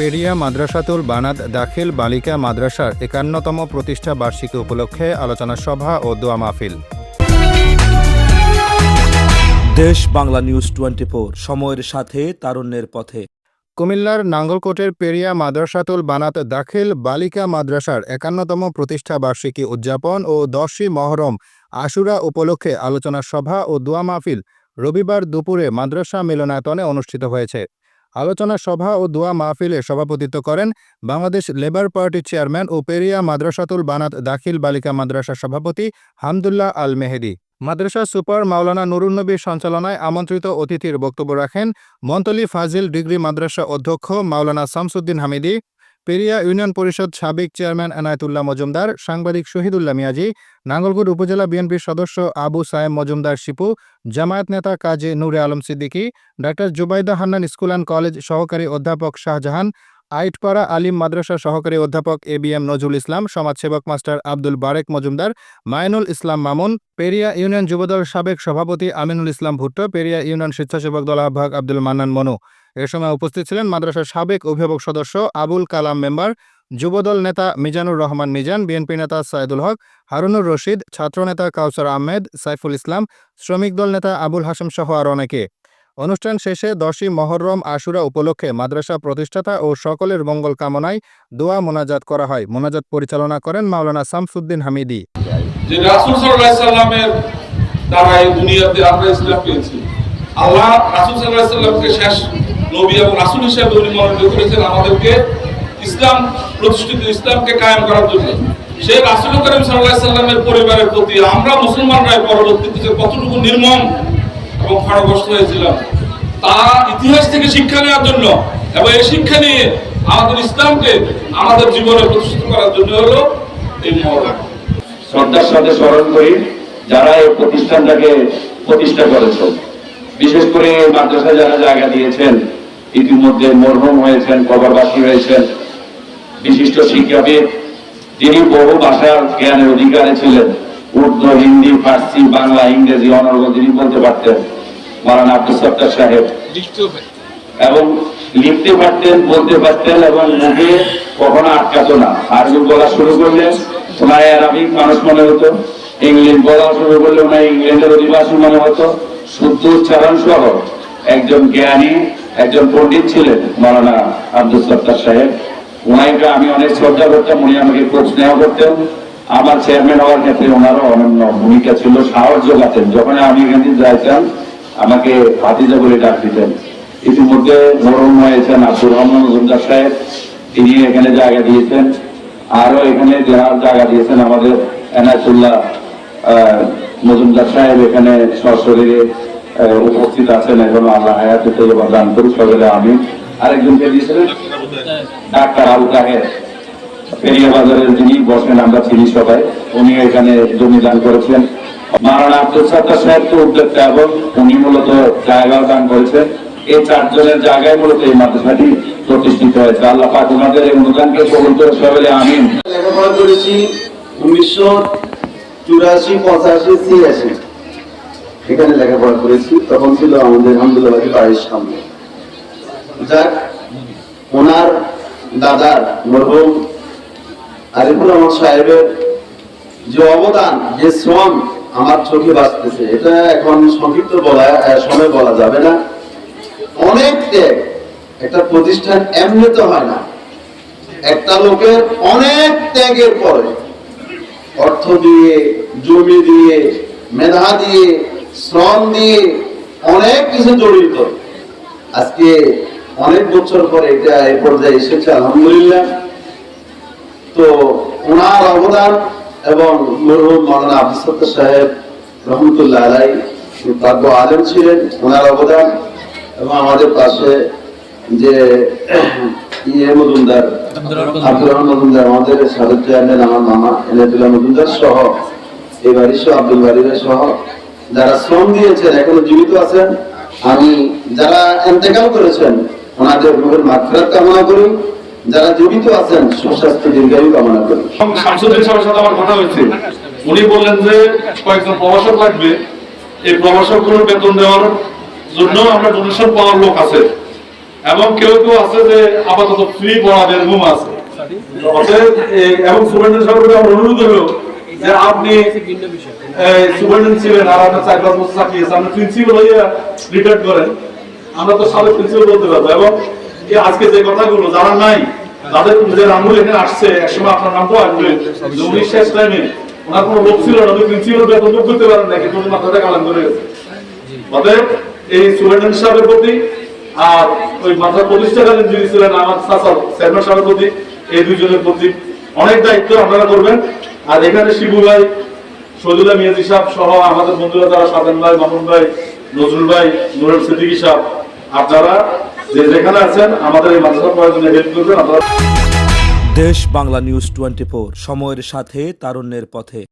পেরিয়া মাদ্রাসাতুল বানাত দাখিল বালিকা মাদ্রাসার একান্নতম প্রতিষ্ঠা বার্ষিকী উপলক্ষে আলোচনা সভা ও দোয়া মাহফিল। দেশ বাংলা নিউজ টোয়েন্টি সময়ের সাথে তারুণ্যের পথে। কুমিল্লার নাঙ্গলকোটের পেরিয়া মাদ্রাসাতুল বানাত দাখিল বালিকা মাদ্রাসার একান্নতম প্রতিষ্ঠা বার্ষিকী উদযাপন ও দশই মহরম আশুরা উপলক্ষে আলোচনা সভা ও দোয়া মাহফিল রবিবার দুপুরে মাদ্রাসা মিলনায়তনে অনুষ্ঠিত হয়েছে। আলোচনা সভা ও দোয়া মাহফিলে সভাপতিত্ব করেন বাংলাদেশ লেবার পার্টির চেয়ারম্যান ও পেরিয়া মাদ্রাসাতুল বানাত দাখিল বালিকা মাদ্রাসা সভাপতি হামদুল্লাহ আল মেহেদি। মাদ্রাসা সুপার মাওলানা নুরুন্নবীর সঞ্চালনায় আমন্ত্রিত অতিথির বক্তব্য রাখেন মন্তলি ফাজিল ডিগ্রি মাদ্রাসা অধ্যক্ষ মাওলানা শামসুদ্দিন হামিদি। পেরিয়া ইউনিয়ন পরিষদ সাবেক চেয়ারম্যান এনায়েতুল্লাহ মজুমদার, সাংবাদিক শহীদুল্লাহ মিয়াজি, নাঙ্গলকোট উপজেলা বিএনপির সদস্য আবু সায়েম মজুমদার, শিপু, জামায়াত নেতা Kazi Nure Alam Siddiqui, doctor Zubaida Hannan school and college সহকারী অধ্যাপক শাহজাহান, আইটপাড়া আলিম মাদ্রাসা সহকারী অধ্যাপক A B M Nazrul Islam, সমাজসেবক মাস্টার আব্দুল বারেক মজুমদার, মাইনুল ইসলাম মামুন, পেরিয়া ইউনিয়ন যুবদল সাবেক সভাপতি আমিনুল ইসলাম ভুট্টো, পেরিয়া ইউনিয়ন স্বেচ্ছাসেবক দল আহ্বায়ক আব্দুল মান্নান মনু। এ সময় উপস্থিত ছিলেন মাদ্রাসার সাবেক অভিভাবক সদস্য আবুল কালাম মেম্বার, যুবদল নেতা মিজানুর রহমান মিজান, বিএনপি নেতা সাইদুল হক, হারুনুর রশিদ ছাত্রনেতা কাউসার আহমেদ, সাইফুল ইসলাম, শ্রমিক দল নেতা আবুল হাসেম সহ আর অনেকে। অনুষ্ঠান শেষে দশই মহরম আশুরা উপলক্ষে মাদ্রাসা প্রতিষ্ঠাতা ও সকলের মঙ্গল কামনায় দোয়া মোনাজাত করা হয়। মোনাজাত পরিচালনা করেন মাওলানা শামসুদ্দিন হামিদি। দ্বারা এই দুনিয়াতে আমরা ইসলাম পেয়েছি। আল্লাহ রাসুল সাল্লাহ সাল্লামকে শেষ নবী এবং রাসুল হিসেবে উনি মনোনীত করেছেন আমাদেরকে ইসলাম প্রতিষ্ঠিত ইসলামকে কায়েম করার জন্য। সেই রাসুল করিম সাল্লাহ সাল্লামের পরিবারের প্রতি আমরা মুসলমানরাই পরবর্তীতে যে কতটুকু নির্মম এবং খড়গস্ত হয়েছিলাম, তা ইতিহাস থেকে শিক্ষা নেওয়ার জন্য এবং এই শিক্ষা নিয়ে আমাদের ইসলামকে আমাদের জীবনে প্রতিষ্ঠিত করার জন্য হলো এই মহরম শ্রদ্ধার সাথে স্মরণ করি, যারা এই প্রতিষ্ঠানটাকে প্রতিষ্ঠা করেছেন, বিশেষ করে এই মাদ্রাসায় যারা জায়গা দিয়েছেন ইতিমধ্যে মরহুম হয়েছেন, কবরবাসী হয়েছেন। বিশিষ্ট শিক্ষাবিদ, তিনি বহু ভাষার জ্ঞানের অধিকারী ছিলেন। উর্দু, হিন্দি, ফার্সি, বাংলা, ইংরেজি অনর্গ তিনি বলতে পারতেন মারানা আব্দুল সত্তার সাহেব। এবং লিখতে পারতেন, বলতে পারতেন এবং মুখে কখনো আটকাতো না। আরবি বলা শুরু করলে ওনার আরবিক মানুষ মনে হতো। ইংলিশ বলা শুরু করলে ওনার ইংল্যান্ডের অধিবাসী মনে হতো। শুদ্ধ উচ্চারণ সহ একজন জ্ঞানী একজন পণ্ডিত ছিলেন, মৌলানা আব্দুল সত্তার সাহেব। ওনাকে আমি অনেক শ্রদ্ধা করতাম, উনি আমাকে খুব স্নেহ করতেন। আমার চেয়ারম্যান হওয়ার ক্ষেত্রে ওনারও অনন্য ভূমিকা ছিল, সাহস যোগাতেন। যখন আমি এখানে যাইতাম, আমাকে ভাতিজা বলে ডাক দিতেন। ইতিমধ্যে মরম হয়েছেন আব্দুর রহমান মজুমদার সাহেব। তিনি এখানে জায়গা দিয়েছেন আরও এখানে যারা জায়গা দিয়েছেন আমাদের এনায়তুল্লাহ মজুমদার সাহেব এখানে সশরীরে উপস্থিত আছেন এখন আল্লাহ হায়াতে থেকে দান করুক সকলে আমি আরেকজনকে দিয়েছিলেন? ডাক্তার আবু তাহের। পেরিয়া বাজারের যিনি বসেন, আমরা চিনি সবাই, উনি এখানে জমি দান করেছেন। মারানা আব্দুল সাহেব তো উদ্যোক্তা এবং উনি মূলত জায়গা দান করেছেন। এই চারজনের জায়গায় মূলত এই মাদ্রাসাটি প্রতিষ্ঠিত হয়েছে। আল্লাহ পাক এই অনুদানকে কবুল করে সবাই আমিন। লেখাপড়া করেছি উনিশশো চুরাশি পঁচাশি ছিয়াশি এখানে লেখাপড়া করেছি, তখন ছিল আমাদের আহমদুল্লাহ বাড়ির সামনে। যাক, ওনার দাদার মরহুম আরিফুল রহমান সাহেবের যে অবদান, যে শ্রম আমার চোখে বাঁচতেছে, এটা এখন সংক্ষিপ্ত বলা সময় বলা যাবে না। অনেক ত্যাগ একটা প্রতিষ্ঠান এমনিতে হয় না। একটা লোকের অনেক ত্যাগের পরে অর্থ দিয়ে, জমি দিয়ে, মেধা দিয়ে শ্রম দিয়ে অনেক কিছু জড়িত। আজকে অনেক বছর পরে এটা এই পর্যায়ে এসেছে, আলহামদুলিল্লাহ। তো ওনার অবদান এবং মরহুম মৌলানা আব্দুল সত্তার সাহেব রহমতুল্লাহ আলাই তাজ্ঞ আলেম ছিলেন, ওনার অবদান এবং আমাদের পাশে যে ইয়ে মজুমদার, আব্দুর রহমান মজুমদার, আমাদের সাবেক চেয়ারম্যান আমার মামা এনায়তুল্লাহ মজুমদার সহ, এই বাড়ির সহ, আব্দুল বাড়ির সহ যারা শ্রম দিয়েছেন, এখনও জীবিত আছেন, আমি যারা এন্তেকাল করেছেন, ওনাদের রুহের মাত্রার কামনা করি। যারা জীবিত আছেন, সুস্বাস্থ্য দীর্ঘায়ু কামনা করি। শামসুদ্দিন সাহেবের সাথে আমার কথা হয়েছে। উনি বললেন যে, কয়েকজন প্রবাসক লাগবে। এই প্রবাসকগুলোর বেতন দেওয়ার জন্য আমরা ডোনেশন পাওয়ার লোক আছে। এবং কেউ কেউ আছে যে, আপাতত ফ্রি পড়াবেন, ঘুম আছে। এবং সাহেবের আমার অনুরোধ হলো যে আপনি চার পাঁচ বছর চাকরি আছে আপনি প্রিন্সিপাল হইয়া রিটায়ার করেন, আমরা তো সাবেক প্রিন্সিপাল বলতে পারব। এবং আজকে যে কথাগুলো নাই, তাদের আঙুল এখানে আসছে, একসময় আপনার আসবে। যে শেষ টাইমে ওনার কোনো লোক ছিল না প্রিন্সিপাল বেতন যোগ করতে পারেন মাথাটা কালাম করে গেছে। এই সাহেবের প্রতি আর ওই মাথার প্রতিষ্ঠাকালীন যিনি ছিলেন, আমার সাহেবের প্রতি, এই দুইজনের প্রতি অনেক দায়িত্ব আপনারা করবেন। আর এখানে শিবু ভাই শহীদুল্লাহ মিয়াজি সাহেব সহ আমাদের বন্ধুরা তারা সাদান ভাই, মামুন ভাই, নজরুল ভাই, নুরুল সিদ্দিকী সাহেব আপনারা যে যেখানে আছেন, আমাদের এই মাদ্রাসা প্রয়োজনে হেল্প করবেন, আপনারা দেশ বাংলা নিউজ টোয়েন্টি সময়ের সাথে, তারুণ্যের পথে।